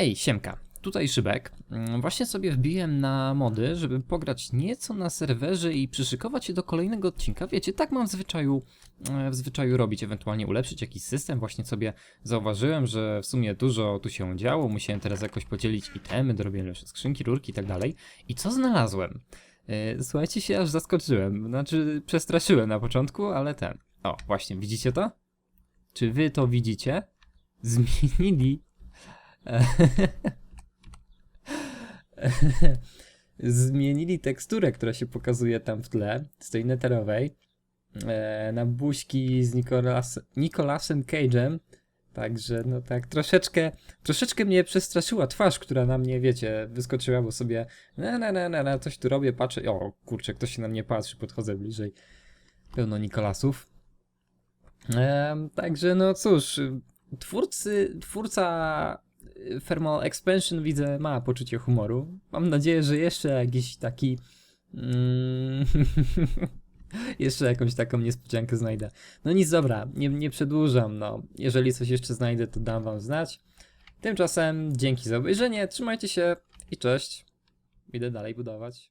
Hej, siemka. Tutaj Szybek. Mm, Właśnie sobie wbiłem na mody, żeby pograć nieco na serwerze i przyszykować się do kolejnego odcinka. Wiecie, tak mam w zwyczaju, e, w zwyczaju robić, ewentualnie ulepszyć jakiś system. Właśnie sobie zauważyłem, że w sumie dużo tu się działo. Musiałem teraz jakoś podzielić itemy, dorobiłem lepsze skrzynki, rurki i tak dalej. I co znalazłem? E, Słuchajcie, się aż zaskoczyłem. Znaczy, przestraszyłem na początku, ale ten. O, właśnie, widzicie to? Czy wy to widzicie? Zmienili zmienili teksturę, która się pokazuje tam w tle, z tej neterowej, e, na buźki z Nicolas, Nicolasem Cage'em. Także, no tak, troszeczkę, troszeczkę mnie przestraszyła twarz, która na mnie, wiecie, wyskoczyła, bo sobie na, na, na, na, na coś tu robię, patrzę, o kurczę, ktoś się na mnie patrzy, podchodzę bliżej, pełno Nikolasów. Em, także, no cóż, twórcy, twórca Thermal Expansion widzę ma poczucie humoru. Mam nadzieję, że jeszcze jakiś taki. Mm, jeszcze jakąś taką niespodziankę znajdę. No nic, dobra, nie, nie przedłużam. No. Jeżeli coś jeszcze znajdę, to dam wam znać. Tymczasem dzięki za obejrzenie, trzymajcie się i cześć. Idę dalej budować.